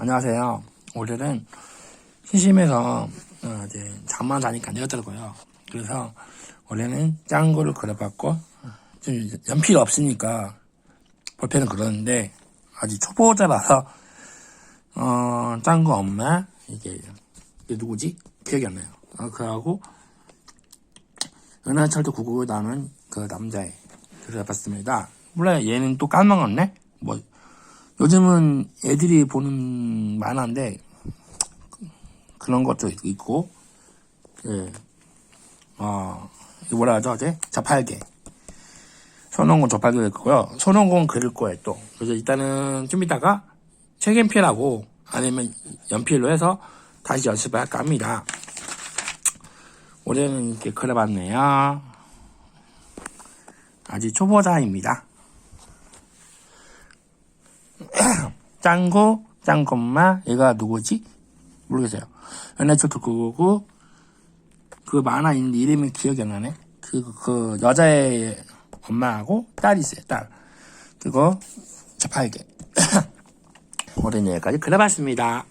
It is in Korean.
안녕하세요. 오늘은 심심해서 어, 이제 잠만 자니까 늦었더라고요. 그래서 원래는 짠 거를 그려봤고 좀 연필이 없으니까 볼펜은 그러는데 아직 초보자라서 어, 짠거 엄마 이게 누구지? 기억이 안 나요. 어, 그하고 은하철도 999 나는 그 남자애 그려봤습니다. 몰라요. 얘는 또 까먹었네? 뭐 요즘은 애들이 보는 만화인데 그런 것도 있고 예. 어, 이거 뭐라 하죠 어제? 자팔개 손원공 저팔개 될 거고요. 손원공 그릴 거예요 또. 그래서 일단은 좀 이따가 책임필하고 아니면 연필로 해서 다시 연습을 할까 합니다. 올해는 이렇게 그려봤네요. 아직 초보자입니다 짱구, 짱엄마, 얘가 누구지? 모르겠어요. 연애초도 그거고, 그 만화 있는데 이름이 기억이 안 나네? 그, 그, 여자의 엄마하고 딸이 있어요, 딸. 자팔개. 오랜 여기까지 그려봤습니다.